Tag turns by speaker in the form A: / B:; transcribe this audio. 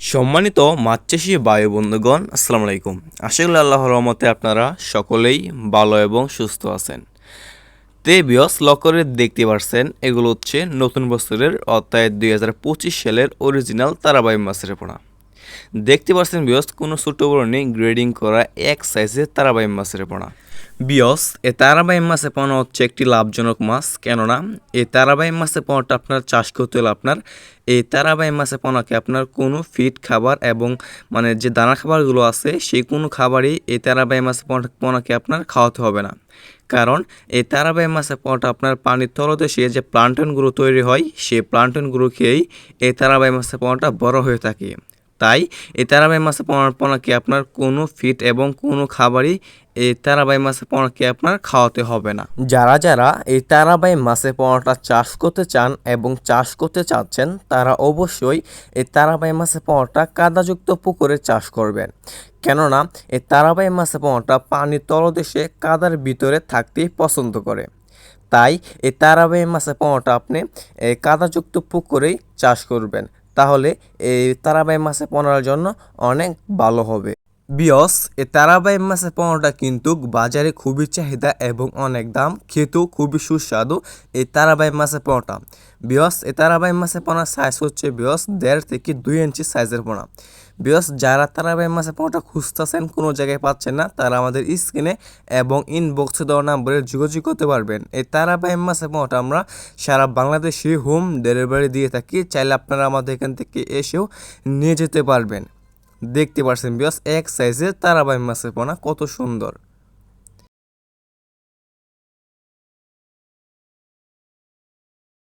A: সম্মানিত মাছ চাষি বায়ু বন্ধুগণ, আসসালামু আলাইকুম। আশা করি আল্লাহর রহমতে আপনারা সকলেই ভালো এবং সুস্থ আছেন। তে বিয়স লকরে দেখতে পারছেন, এগুলো হচ্ছে নতুন বছরের অর্থাৎ দুই হাজার পঁচিশ সালের অরিজিনাল তারাবাই মাছের পোনা। দেখতে পাচ্ছেন বিয়স কোনো ছোটো বড় নেই গ্রেডিং করা এক সাইজের তারাবাই মাছের পোনা। বিয়স, এ তারাবাই মাছের পোনা হচ্ছে একটি লাভজনক মাছ কেননা এই তারাবাই মাছের পোনাটা আপনার চাষ করতে হলে আপনার এই তারাবাই মাছের পোনাকে আপনার কোনো ফিড খাবার এবং মানে যে দানা খাবারগুলো আছে, সেই কোনো খাবারই এই তারাবাই পোনা- পোনাকে আপনার খাওয়াতে হবে না। কারণ এই তারাবাই মাছের পোনাটা আপনার পানির তলদেশে যে প্লান্টনগুলো তৈরি হয়, সেই প্লান্টনগুলো খেয়েই এই তারাবাই মাছের পোনাটা বড় হয়ে থাকে। তাই এই তারাবাই মাছের পোনাকে আপনার কোনো ফিট এবং কোনো খাবারই এই তারাবাই মাছের পোনাকে আপনার খাওয়াতে হবে না। যারা যারা এই তারাবাই মাছের পোনাটা চাষ করতে চান এবং চাষ করতে চাচ্ছেন, তারা অবশ্যই এই তারাবাই মাছের পোনাটা কাদাযুক্ত পুকুরে চাষ করবেন। কেননা এই তারাবাই মাছের পোনাটা পানির তলদেশে কাদার ভিতরে থাকতেই পছন্দ করে। তাই এই তারাবাই মাছের পোনাটা আপনি কাদাযুক্ত পুকুরেই চাষ করবেন। তাহলে এই তারাবাই মাসে পনেরোর জন্য অনেক ভালো হবে। বিয়স, এ তারাবাই মাছের পনেরোটা কিন্তু বাজারে খুবই চাহিদা এবং অনেক দাম, খেতেও খুবই সুস্বাদু এই তারাবাই মাছের পনেরোটা। বিয়স, এ তারাবাই মাসে পনেরো সাইজ হচ্ছে বিয়স দেড় থেকে দুই ইঞ্চি সাইজের পোনা। বিয়স যারা তারাবাই মাসে পোনাটা খুঁজতেছেন, কোনো জায়গায় পাচ্ছেন না, তারা আমাদের স্ক্রিনে এবং ইনবক্সে দেওয়া নাম্বারে যোগাযোগ করতে পারবেন। এই তারা তারাবাই মাসে পোনাটা আমরা সারা বাংলাদেশে হোম ডেলিভারি দিয়ে থাকি, চাইলে আপনারা আমাদের এখান থেকে এসেও নিয়ে যেতে পারবেন। দেখতে পারছেন বিকজ এক সাইজের তারাবাই মাছের পোনা কত সুন্দর।